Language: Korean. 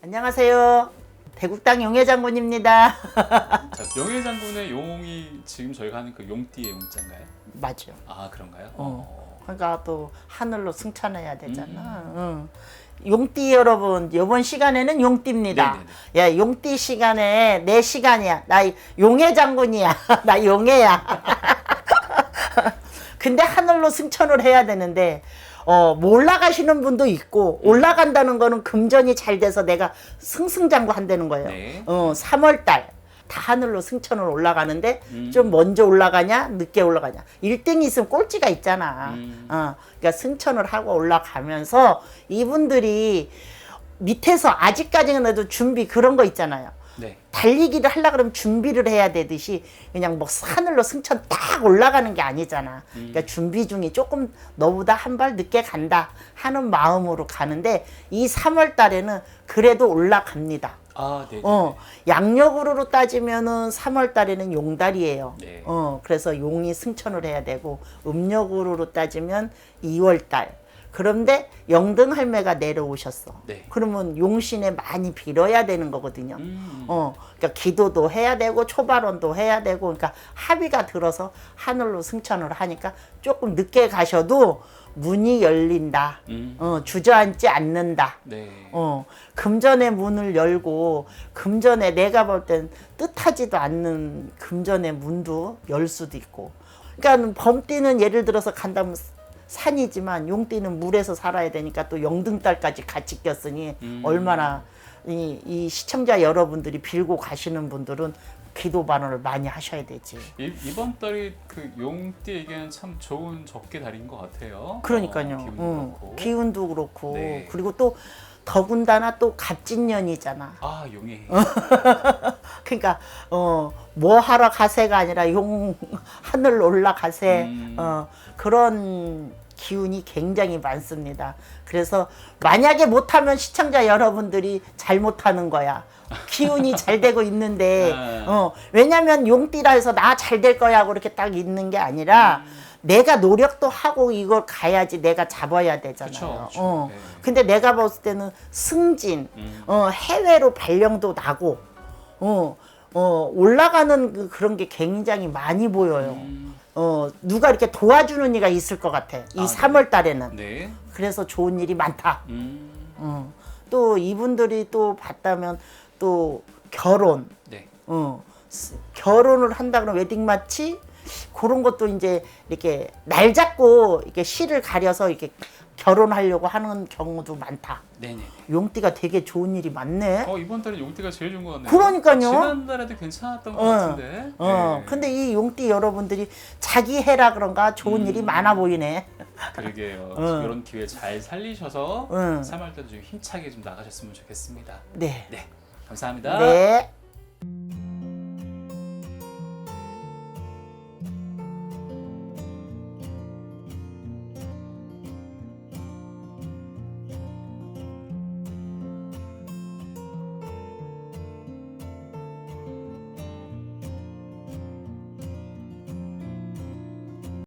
안녕하세요. 대국당 용해 장군입니다. 자, 명예 장군의 용이 지금 저희가 하는 그 용띠의 용자인가요? 맞죠. 아 그런가요? 어. 그러니까 또 하늘로 승천해야 되잖아. 음. 응. 용띠 여러분, 이번 시간에는 용띠입니다. 야, 용띠 시간에 내 시간이야. 나 용해 장군이야. 나 용해야. 근데 하늘로 승천을 해야 되는데 어, 뭐 올라가시는 분도 있고 올라간다는 거는 금전이 잘 돼서 내가 승승장구한다는 거예요. 네. 어, 3월 달. 다 하늘로 승천을 올라가는데 음. 좀 먼저 올라가냐 늦게 올라가냐 1등이 있으면 꼴찌가 있잖아 음. 어, 그러니까 승천을 하고 올라가면서 이분들이 밑에서 아직까지는 그래도 준비 그런 거 있잖아요 네. 달리기를 하려 그러면 준비를 해야 되듯이 그냥 뭐 하늘로 승천 딱 올라가는 게 아니잖아. 그러니까 준비 중이 조금 너보다 한 발 늦게 간다 하는 마음으로 가는데 이 3월 달에는 그래도 올라갑니다. 아 네. 어, 양력으로 따지면은 3월 달에는 용달이에요. 네. 어, 그래서 용이 승천을 해야 되고 음력으로 따지면 2월 달. 그런데 영등 할매가 내려오셨어. 네. 그러면 용신에 많이 빌어야 되는 거거든요. 음. 어, 그러니까 기도도 해야 되고 초발원도 해야 되고, 그러니까 합의가 들어서 하늘로 승천을 하니까 조금 늦게 가셔도 문이 열린다. 음. 어, 주저앉지 않는다. 네. 어, 금전의 문을 열고 금전에 내가 볼 땐 뜻하지도 않는 금전의 문도 열 수도 있고. 그러니까 범띠는 예를 들어서 간다면 산이지만 용띠는 물에서 살아야 되니까 또 영등딸까지 같이 꼈으니 음. 얼마나 이, 이 시청자 여러분들이 빌고 가시는 분들은 기도 반원을 많이 하셔야 되지. 이, 이번 달이 그 용띠에게는 참 좋은 적게 달인 것 같아요. 그러니까요. 어, 기분도 응, 그렇고. 기운도 그렇고 네. 그리고 또 더군다나 또 갑진년이잖아. 아 용이. 그러니까 어 뭐 하러 가세가 아니라 용 하늘 올라가세 음. 어 그런 기운이 굉장히 많습니다. 그래서 만약에 못하면 시청자 여러분들이 잘못하는 거야. 기운이 잘 되고 있는데 아. 어 왜냐면 용띠라 해서 나 잘 될 거야 하고 이렇게 딱 있는 게 아니라 음. 내가 노력도 하고 이걸 가야지 내가 잡아야 되잖아요. 그쵸, 그쵸. 어. 네. 근데 내가 봤을 때는 승진, 음. 어, 해외로 발령도 나고, 어, 어, 올라가는 그, 그런 게 굉장히 많이 보여요. 음. 어, 누가 이렇게 도와주는 이가 있을 것 같아. 이 아, 3월 달에는. 네. 그래서 좋은 일이 많다. 음. 어. 또 이분들이 또 봤다면 또 결혼, 네. 어, 스- 결혼을 한다 그러면 웨딩 마치 그런 것도 이제 이렇게 날 잡고 이렇게 시를 가려서 이렇게 결혼하려고 하는 경우도 많다. 네네. 용띠가 되게 좋은 일이 많네. 어 이번 달에 용띠가 제일 좋은 것 같네요. 그러니까요. 지난 달에도 괜찮았던 것 어, 같은데. 어, 네. 근데 이 용띠 여러분들이 자기 해라 그런가 좋은 일이 많아 보이네. 그러게요. 어. 이런 기회 잘 살리셔서 응. 3월 때도 좀 힘차게 좀 나가셨으면 좋겠습니다. 네. 네. 감사합니다. 네.